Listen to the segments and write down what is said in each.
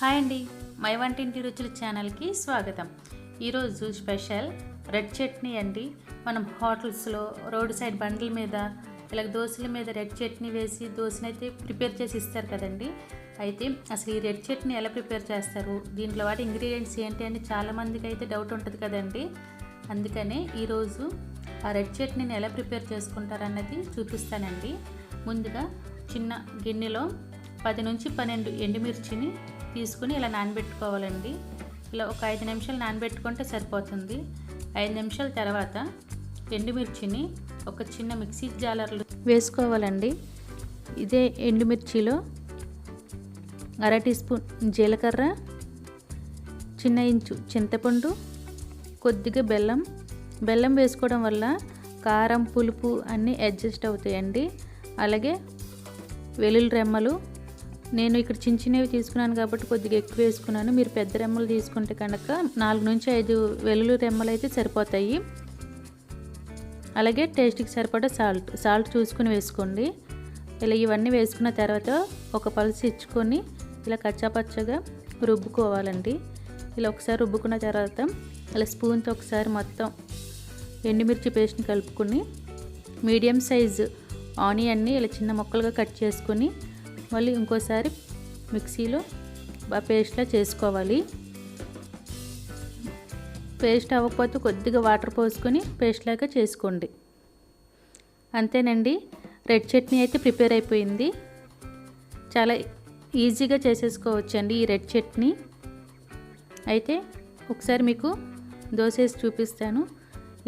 Hi అండి. My వంటింటి రుచుల ఛానల్కి స్వాగతం. ఈరోజు స్పెషల్ రెడ్ చట్నీ అండి. మనం హోటల్స్లో రోడ్ సైడ్ బండ్ల మీద ఇలా దోశల మీద రెడ్ చట్నీ వేసి దోశనైతే ప్రిపేర్ చేసి ఇస్తారు కదండి. అయితే అసలు ఈ రెడ్ చట్నీ ఎలా ప్రిపేర్ చేస్తారు? దీంట్లో వాటి ఇంగ్రీడియంట్స్ ఏంటి అని చాలామందికి అయితే డౌట్ ఉంటుంది కదండి. అందుకనే ఈరోజు ఆ రెడ్ చట్నీని ఎలా ప్రిపేర్ చేసుకుంటారన్నది చూపిస్తానండి. ముందుగా చిన్న గిన్నెలో పది నుంచి పన్నెండు ఎండుమిర్చిని తీసుకుని ఇలా నానబెట్టుకోవాలండి. ఇలా ఒక ఐదు నిమిషాలు నానబెట్టుకుంటే సరిపోతుంది. ఐదు నిమిషాల తర్వాత ఎండుమిర్చిని ఒక చిన్న మిక్సీ జాలర్లో వేసుకోవాలండి. ఇదే ఎండుమిర్చిలో అర టీ స్పూన్ జీలకర్ర చిన్న ఇంచు చింతపండు కొద్దిగా బెల్లం. బెల్లం వేసుకోవడం వల్ల కారం పులుపు అన్నీ అడ్జస్ట్ అవుతాయండి. అలాగే వెల్లుల్లి రెమ్మలు నేను ఇక్కడ చిన్న చిన్నవి తీసుకున్నాను కాబట్టి కొద్దిగా ఎక్కువ వేసుకున్నాను. మీరు పెద్ద రెమ్మలు తీసుకుంటే కనుక నాలుగు నుంచి ఐదు వెల్లుల్లి రెమ్మలు అయితే సరిపోతాయి. అలాగే టేస్ట్కి సరిపడా సాల్ట్ సాల్ట్ చూసుకుని వేసుకోండి. ఇలా ఇవన్నీ వేసుకున్న తర్వాత ఒక పలుసు ఇచ్చుకొని ఇలా కచ్చాపచ్చగా రుబ్బుకోవాలండి. ఇలా ఒకసారి రుబ్బుకున్న తర్వాత ఇలా స్పూన్తో ఒకసారి మొత్తం ఎండుమిర్చి పేస్ట్ని కలుపుకొని మీడియం సైజు ఆనియన్ని ఇలా చిన్న ముక్కలుగా కట్ చేసుకొని మళ్ళీ ఇంకోసారి మిక్సీలో పేస్ట్లా చేసుకోవాలి. పేస్ట్ అవ్వకపోతే కొద్దిగా వాటర్ పోసుకొని పేస్ట్ లాగా చేసుకోండి. అంతేనండి రెడ్ చట్నీ అయితే ప్రిపేర్ అయిపోయింది. చాలా ఈజీగా చేసేసుకోవచ్చండి ఈ రెడ్ చట్నీ. అయితే ఒకసారి మీకు దోశ వేసి చూపిస్తాను.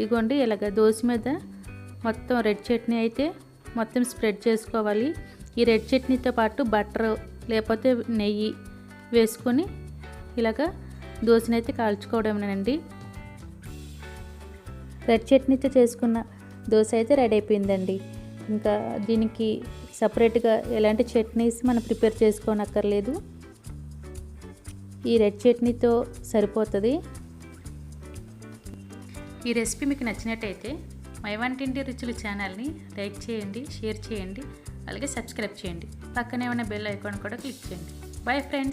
ఇగోండి ఇలాగ దోశ మీద మొత్తం రెడ్ చట్నీ అయితే మొత్తం స్ప్రెడ్ చేసుకోవాలి. ఈ రెడ్ చట్నీతో పాటు బటర్ లేకపోతే నెయ్యి వేసుకొని ఇలాగ దోశనైతే కాల్చుకోవడమేనండి. రెడ్ చట్నీతో చేసుకున్న దోశ అయితే రెడీ అయిపోయిందండి. ఇంకా దీనికి సపరేట్గా ఎలాంటి చట్నీస్ మనం ప్రిపేర్ చేసుకోనక్కర్లేదు. ఈ రెడ్ చట్నీతో సరిపోతుంది. ఈ రెసిపీ మీకు నచ్చినట్టయితే మై వంటింటి రుచులు ఛానల్ని లైక్ చేయండి షేర్ చేయండి. అలాగే సబ్స్క్రైబ్ చేయండి. పక్కనే ఉన్న బెల్ ఐకాన్ కూడా క్లిక్ చేయండి. Bye friends.